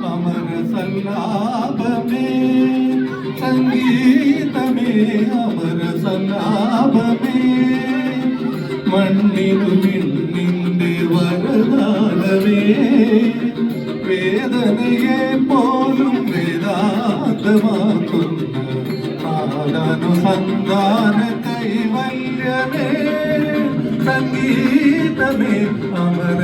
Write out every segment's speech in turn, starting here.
സംഗീതമേ അമര സല്ലാപമേ സംഗീതമേ അമര സല്ലാപമേ മണ്ണിനു നിന്നിന്റെ വരദാനമേ വേദനയെ പോലും വേദാന്തമാക്കുന്ന ആദാനുസന്ധാന കൈവല്യമേ സംഗീതമേ അമര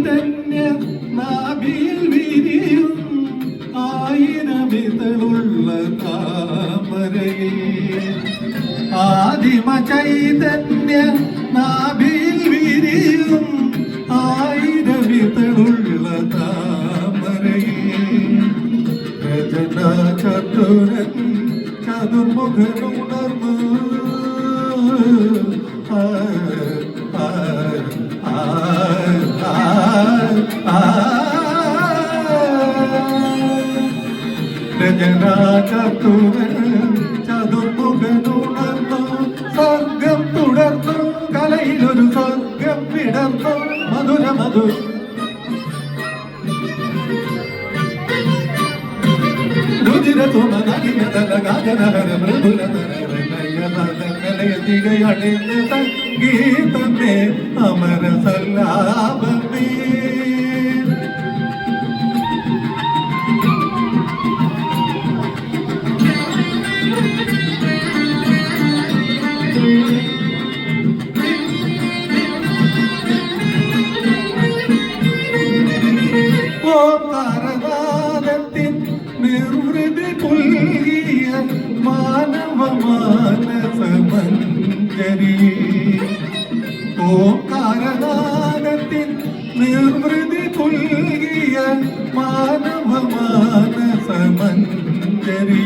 ചൈതന്യ നാഭിയിൽ വിരിയും ആയിരമിതളുള്ള താമരയിൽ. ആദിമ ചൈതന്യ നാഭിയിൽ വിരിയും ആയിരമിതളുള്ള താമരയിൽ. രചന ചതുരൻ ചതുർമുഖനുണർന്നു രചന ചതുരൻ ചതുർമുഖനുണർന്നു. സ്വർഗം തുടർന്നു. കലയിലൊരു സ്വർഗം വിടർന്നു മധുര മധുര സംഗീതമേ അമര സല്ലാപമേ. ഓംകാരനാദത്തിൻ നിർവൃതി പുൽകിയ മാനവ മാനസ മഞ്ജരി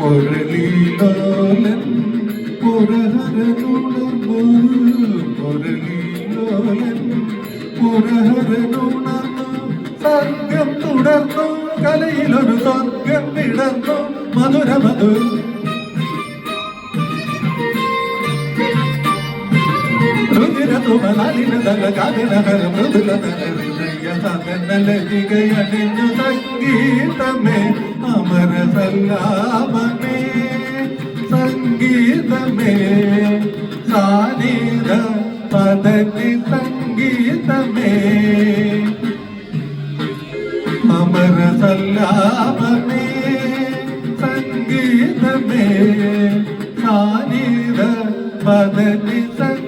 മുരളീലോലൻ പുരഹരനുണർന്നു സർഗം തുടർന്നു കലയിലൊരു സ്വർഗം വിടർന്നു മധുര മധുര ികയണിഞ്ഞു സംഗീതമേ അമര സല്ലാപമേ സംഗീതമേ സാനീത പദനി സംഗീതമേ അമര സല്ലാപമേ സംഗീതമേ സാനീത പദനി സംഗീതമേ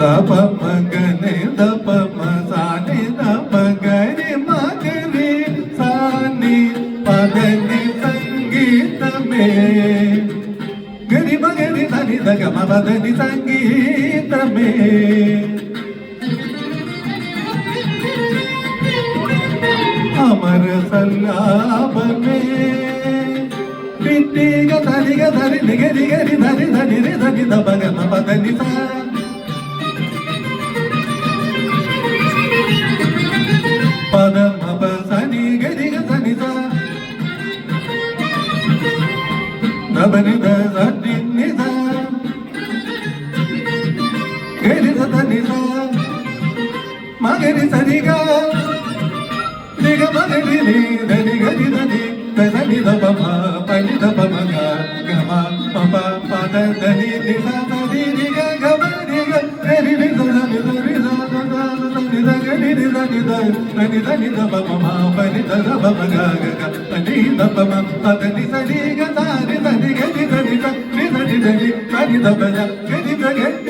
ദപ മഗനെ ദപ മസാനി ദപ ഗരി മഗരി സാനി പദനി സംഗീതമേ. ഗരി മഗരി സനി ദഗ മദനി സംഗീതമേ. അമര സല്ലാപമേ പിത്തിക തരിക ധരി നിഗരി ഗരി ധരി ധനി രി ധനി ദബഗ മദനി സാ പദ గరి స ని స మ గరి స ని గ ని గ మ ని ని ని ద ని గ ని ద ని ద ద ని ద ప ప ప ని ద ప మ గ గ మ ప ప ప ద ద ని ని స ద ని ని గ గ మ ని గ రి ని ద రి ద ని ద గ ని ని ని ద ద ని ద ని గ గ